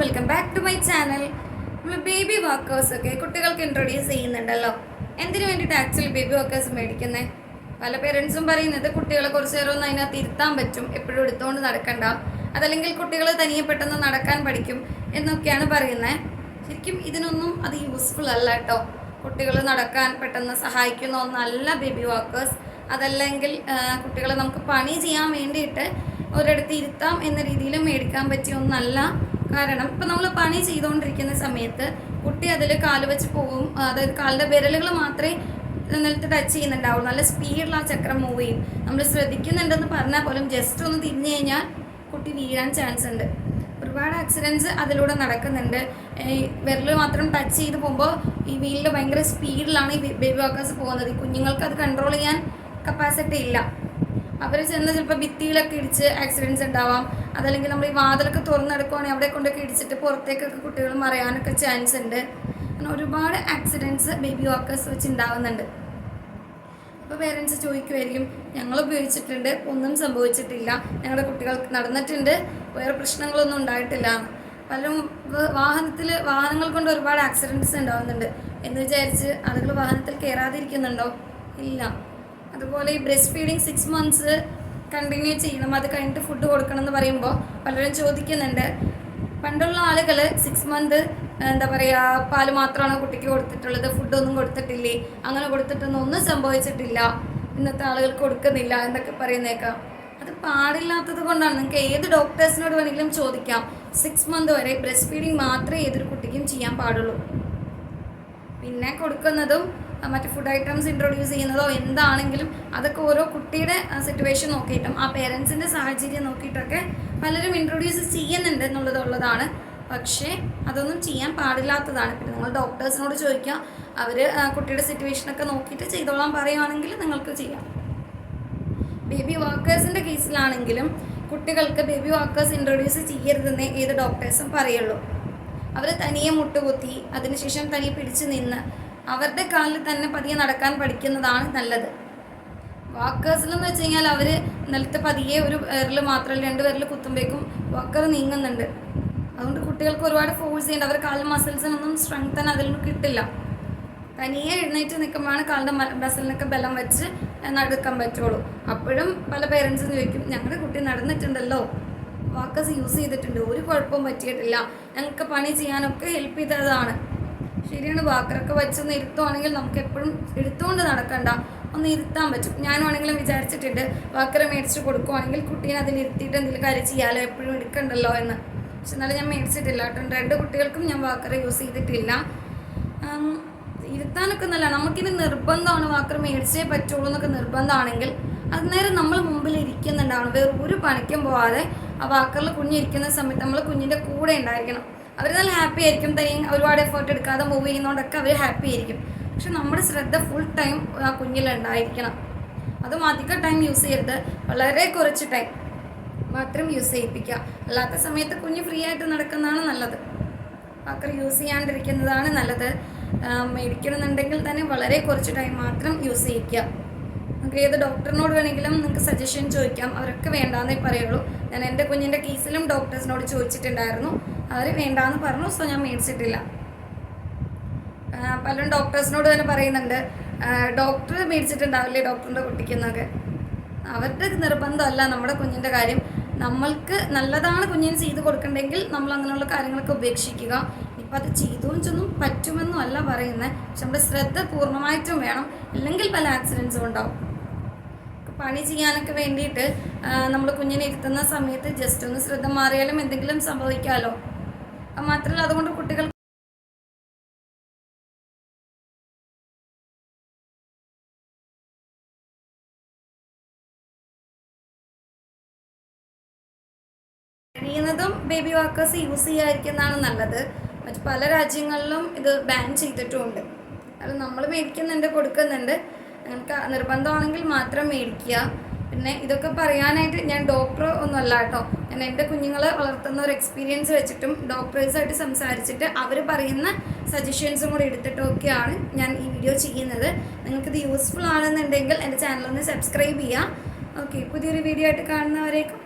Welcome back to my channel. നമ്മൾ baby walkers ഒക്കെ കുട്ടികൾക്ക് ഇൻട്രൊഡ്യൂസ് ചെയ്യുന്നുണ്ടല്ലോ. എന്തിനു വേണ്ടിയിട്ട് ആക്ച്വലി ബേബി വാക്കേഴ്സ് മേടിക്കുന്നത് പല പേരൻസും പറയുന്നത് കുട്ടികളെ കുറച്ച് നേരം ഒന്ന് അതിനകത്ത് ഇരുത്താൻ പറ്റും. എപ്പോഴും എടുത്തുകൊണ്ട് നടക്കണ്ട. അതല്ലെങ്കിൽ കുട്ടികൾ തനിയെ പെട്ടെന്ന് നടക്കാൻ പഠിക്കും എന്നൊക്കെയാണ് പറയുന്നത് ശരിക്കും ഇതിനൊന്നും അത് യൂസ്ഫുൾ അല്ല കേട്ടോ. കുട്ടികൾ നടക്കാൻ പെട്ടെന്ന് സഹായിക്കുന്ന ഒന്നല്ല ബേബി വാക്കേഴ്സ് അതല്ലെങ്കിൽ കുട്ടികളെ നമുക്ക് പണി ചെയ്യാൻ വേണ്ടിയിട്ട് ഒരിടത്ത് ഇരുത്താം എന്ന രീതിയിൽ മേടിക്കാൻ പറ്റിയ ഒന്നല്ല കാരണം ഇപ്പം നമ്മൾ പണി ചെയ്തുകൊണ്ടിരിക്കുന്ന സമയത്ത് കുട്ടി അതിൽ കാൽ വെച്ച് പോകും അതായത് കാലിന്റെ വിരലുകൾ മാത്രമേ നിലത്ത് ടച്ച് ചെയ്യുന്നുണ്ടാവുള്ളൂ. നല്ല സ്പീഡിൽ ആ ചക്രം മൂവ് ചെയ്യും. നമ്മൾ ശ്രദ്ധിക്കുന്നുണ്ടെന്ന് പറഞ്ഞാൽ പോലും ജസ്റ്റ് ഒന്ന് തിരിഞ്ഞു കഴിഞ്ഞാൽ കുട്ടി വീഴാൻ ചാൻസ് ഉണ്ട്. ഒരുപാട് ആക്സിഡൻസ് അതിലൂടെ നടക്കുന്നുണ്ട്. ഈ വിരൽ മാത്രം ടച്ച് ചെയ്ത് പോകുമ്പോൾ ഈ വീലിൽ ഭയങ്കര സ്പീഡിലാണ് ഈ ബേബി വാക്കേഴ്സ് പോകുന്നത്. കുഞ്ഞുങ്ങൾക്ക് അത് കൺട്രോൾ ചെയ്യാൻ കപ്പാസിറ്റി ഇല്ല. അവർ ചെന്ന് ചിലപ്പോൾ ഭിത്തിയിലൊക്കെ ഇടിച്ച് ആക്സിഡൻസ് ഉണ്ടാവാം. അതല്ലെങ്കിൽ നമ്മൾ ഈ വാതിലൊക്കെ തുറന്നെടുക്കുവാണെങ്കിൽ അവിടെ കൊണ്ടൊക്കെ ഇടിച്ചിട്ട് പുറത്തേക്കൊക്കെ കുട്ടികൾ മറയാനൊക്കെ ചാൻസ് ഉണ്ട്. അങ്ങനെ ഒരുപാട് ആക്സിഡൻസ് ബേബി വാക്കേഴ്സ് വെച്ച് ഉണ്ടാവുന്നുണ്ട്. അപ്പോൾ പേരൻസ് ചോദിക്കുമായിരിക്കും ഞങ്ങൾ ഉപയോഗിച്ചിട്ടുണ്ട് ഒന്നും സംഭവിച്ചിട്ടില്ല. ഞങ്ങളുടെ കുട്ടികൾക്ക് നടന്നിട്ടുണ്ട് വേറെ പ്രശ്നങ്ങളൊന്നും ഉണ്ടായിട്ടില്ല. പലരും വാഹനത്തിൽ വാഹനങ്ങൾ കൊണ്ട് ഒരുപാട് ആക്സിഡന്റ്സ് ഉണ്ടാവുന്നുണ്ട്. എന്ന് വിചാരിച്ച് ആളുകൾ വാഹനത്തിൽ കയറാതിരിക്കുന്നുണ്ടോ ഇല്ല. അതുപോലെ ഈ breast feeding six months continue ചെയ്യണം. അത് കഴിഞ്ഞിട്ട് ഫുഡ് കൊടുക്കണം എന്ന് പറയുമ്പോൾ പലരും ചോദിക്കുന്നുണ്ട്. പണ്ടുള്ള ആളുകൾ സിക്സ് മന്ത് എന്താ പറയുക പാൽ മാത്രമാണ് കുട്ടിക്ക് കൊടുത്തിട്ടുള്ളത്? ഫുഡൊന്നും കൊടുത്തിട്ടില്ലേ? അങ്ങനെ കൊടുത്തിട്ടൊന്നും ഒന്നും സംഭവിച്ചിട്ടില്ല. ഇന്നത്തെ ആളുകൾക്ക് കൊടുക്കുന്നില്ല എന്നൊക്കെ പറയുന്നേക്കാം. അത് പാടില്ലാത്തത് കൊണ്ടാണ്. നിങ്ങൾക്ക് ഏത് ഡോക്ടേഴ്സിനോട് വേണമെങ്കിലും ചോദിക്കാം. സിക്സ് മന്ത് വരെ ബ്രസ്റ്റ് ഫീഡിങ് മാത്രമേ ഏതൊരു കുട്ടിക്കും ചെയ്യാൻ പാടുള്ളൂ. പിന്നെ കൊടുക്കുന്നതും മറ്റ് ഫുഡ് ഐറ്റംസ് ഇൻട്രൊഡ്യൂസ് ചെയ്യുന്നതോ എന്താണെങ്കിലും അതൊക്കെ ഓരോ കുട്ടിയുടെ സിറ്റുവേഷൻ നോക്കിയിട്ടും ആ പേരൻസിന്റെ സാഹചര്യം നോക്കിയിട്ടൊക്കെ പലരും ഇൻട്രൊഡ്യൂസ് ചെയ്യുന്നുണ്ട് എന്നുള്ളതുള്ളതാണ്. പക്ഷേ അതൊന്നും ചെയ്യാൻ പാടില്ലാത്തതാണ്. പിന്നെ നിങ്ങൾ ഡോക്ടേഴ്സിനോട് ചോദിക്കുക അവർ കുട്ടിയുടെ സിറ്റുവേഷനൊക്കെ നോക്കിയിട്ട് ചെയ്തോളാൻ പറയുവാണെങ്കിൽ നിങ്ങൾക്ക് ചെയ്യാം. ബേബി വാക്കേഴ്സിന്റെ കേസിലാണെങ്കിലും കുട്ടികൾക്ക് ബേബി വാക്കേഴ്സ് ഇൻട്രൊഡ്യൂസ് ചെയ്യരുതെന്നേ ഏത് ഡോക്ടേഴ്സും പറയുള്ളൂ. അവർ തനിയെ മുട്ടുകുത്തി അതിനുശേഷം തനിയെ പിടിച്ചു നിന്ന് അവരുടെ കാലിൽ തന്നെ പതിയെ നടക്കാൻ പഠിക്കുന്നതാണ് നല്ലത്. വാക്കേഴ്സിലെന്ന് വെച്ച് കഴിഞ്ഞാൽ അവർ നിലത്ത് പതിയെ ഒരു വിരൽ മാത്രമല്ല രണ്ട് വിരൽ കുത്തുമ്പോഴേക്കും വാക്കർ നീങ്ങുന്നുണ്ട്. അതുകൊണ്ട് കുട്ടികൾക്ക് ഒരുപാട് ഫോഴ്സ് ചെയ്യേണ്ട അവർ കാലിൽ മസിൽസിനൊന്നും സ്ട്രെങ്തൻ അതിൽ നിന്ന് കിട്ടില്ല. തനിയെ എഴുന്നേറ്റ് നിൽക്കുമ്പോഴാണ് കാലിന്റെ മസിലിനൊക്കെ ബലം വെച്ച് നടക്കാൻ പറ്റുള്ളൂ. അപ്പോഴും പല പേരൻസും ചോദിക്കും ഞങ്ങളുടെ കുട്ടി നടന്നിട്ടുണ്ടല്ലോ. വാക്കേഴ്സ് യൂസ് ചെയ്തിട്ടുണ്ട്. ഒരു കുഴപ്പവും പറ്റിയിട്ടില്ല. ഞങ്ങൾക്ക് പണി ചെയ്യാനൊക്കെ ഹെൽപ്പ് ചെയ്തതാണ്. ശരിയാണ്. വാക്കറൊക്കെ വെച്ചൊന്ന് ഇരുത്തുവാണെങ്കിൽ നമുക്ക് എപ്പോഴും എടുത്തുകൊണ്ട് നടക്കണ്ട. ഒന്ന് ഇരുത്താൻ പറ്റും. ഞാനാണെങ്കിലും വിചാരിച്ചിട്ടുണ്ട് വാക്കറ മേടിച്ച് കൊടുക്കുവാണെങ്കിൽ കുട്ടീനെ അതിൽ ഇരുത്തിയിട്ട് എന്തെങ്കിലും കാര്യം ചെയ്യാലോ? എപ്പോഴും എടുക്കണ്ടല്ലോ എന്ന്. പക്ഷെ എന്നാലും ഞാൻ മേടിച്ചിട്ടില്ല കേട്ടോ. രണ്ട് കുട്ടികൾക്കും ഞാൻ വാക്കറ യൂസ് ചെയ്തിട്ടില്ല. ഇരുത്താനൊക്കെ നല്ല നമുക്കിനി നിർബന്ധമാണ് വാക്കർ മേടിച്ചേ പറ്റുള്ളൂ എന്നൊക്കെ നിർബന്ധമാണെങ്കിൽ അന്നേരം നമ്മൾ മുമ്പിൽ ഇരിക്കുന്നുണ്ടാവണം. വേറെ ഒരു പണിക്കും പോവാതെ ആ വാക്കറിൽ കുഞ്ഞിരിക്കുന്ന സമയത്ത് നമ്മൾ കുഞ്ഞിന്റെ കൂടെ ഉണ്ടായിരിക്കണം. അവർ നല്ല ഹാപ്പി ആയിരിക്കും. തനിയും ഒരുപാട് എഫേർട്ട് എടുക്കാതെ മൂവ് ചെയ്യുന്നതുകൊണ്ടൊക്കെ അവർ ഹാപ്പി ആയിരിക്കും. പക്ഷെ നമ്മുടെ ശ്രദ്ധ ഫുൾ ടൈം ആ കുഞ്ഞിലുണ്ടായിരിക്കണം അതും അധികം ടൈം യൂസ് ചെയ്യരുത്. വളരെ കുറച്ച് ടൈം മാത്രം യൂസ് ചെയ്യിപ്പിക്കുക. അല്ലാത്ത സമയത്ത് കുഞ്ഞ് ഫ്രീ ആയിട്ട് നടക്കുന്നതാണ് നല്ലത്. വാക്കർ യൂസ് ചെയ്യാണ്ടിരിക്കുന്നതാണ് നല്ലത്. മേടിക്കണമെന്നുണ്ടെങ്കിൽ തന്നെ വളരെ കുറച്ച് ടൈം മാത്രം യൂസ് ചെയ്യിക്കുക. നമുക്ക് ഏത് ഡോക്ടറിനോട് വേണമെങ്കിലും നിങ്ങൾക്ക് സജഷൻ ചോദിക്കാം. അവരൊക്കെ വേണ്ടാന്നേ പറയുള്ളൂ. ഞാൻ എന്റെ കുഞ്ഞിന്റെ കേസിലും ഡോക്ടേഴ്സിനോട് ചോദിച്ചിട്ടുണ്ടായിരുന്നു. അവർ വേണ്ടാന്ന് പറഞ്ഞു സോ ഞാൻ മേടിച്ചിട്ടില്ല പലരും ഡോക്ടേഴ്സിനോട് തന്നെ പറയുന്നുണ്ട്. ഡോക്ടർ മേടിച്ചിട്ടുണ്ടാവില്ലേ ഡോക്ടറിന്റെ കുട്ടിക്കെന്നൊക്കെ അവരുടെ നിർബന്ധമല്ല നമ്മുടെ കുഞ്ഞിന്റെ കാര്യം. നമ്മൾക്ക് നല്ലതാണ് കുഞ്ഞിന് ചെയ്ത് കൊടുക്കണ്ടെങ്കിൽ നമ്മൾ അങ്ങനെയുള്ള കാര്യങ്ങളൊക്കെ ഉപേക്ഷിക്കുക. ഇപ്പം അത് ചെയ്തും വെച്ചൊന്നും പറ്റുമെന്നും അല്ല പറയുന്നത് പക്ഷെ നമ്മുടെ ശ്രദ്ധ പൂർണമായിട്ടും വേണം. ഇല്ലെങ്കിൽ പല ആക്സിഡൻസും ഉണ്ടാവും. പണി ചെയ്യാനൊക്കെ വേണ്ടിയിട്ട് നമ്മൾ കുഞ്ഞിനെ ഇരുത്തുന്ന സമയത്ത് ജസ്റ്റ് ഒന്ന് ശ്രദ്ധ മാറിയാലും എന്തെങ്കിലും സംഭവിക്കാമല്ലോ മാത്രമല്ല അതുകൊണ്ട് കുട്ടികൾ കഴിയുന്നതും ബേബി വാക്കേഴ്സ് യൂസ് ചെയ്യാതിരിക്കുന്നതാണ് നല്ലത്. മറ്റ് പല രാജ്യങ്ങളിലും ഇത് ബാൻ ചെയ്തിട്ടുമുണ്ട് അത് നമ്മൾ മേടിക്കുന്നുണ്ട് കൊടുക്കുന്നുണ്ട്. നിങ്ങൾക്ക് നിർബന്ധമാണെങ്കിൽ മാത്രം മേടിക്കുക. പിന്നെ ഇതൊക്കെ പറയാനായിട്ട് ഞാൻ ഡോക്ടർ ഒന്നുമല്ല കേട്ടോ. ഞാൻ എന്റെ കുഞ്ഞുങ്ങളെ വളർത്തുന്ന ഒരു എക്സ്പീരിയൻസ് വെച്ചിട്ടും ഡോക്ടേഴ്സായിട്ട് സംസാരിച്ചിട്ട് അവർ പറയുന്ന സജഷൻസും കൂടി എടുത്തിട്ടൊക്കെയാണ് ഞാൻ ഈ വീഡിയോ ചെയ്യുന്നത്. നിങ്ങൾക്കിത് യൂസ്ഫുൾ ആണെന്നുണ്ടെങ്കിൽ എന്റെ ചാനലൊന്ന് സബ്സ്ക്രൈബ് ചെയ്യുക. ഓക്കെ പുതിയൊരു വീഡിയോ ആയിട്ട് കാണുന്നവരേക്കും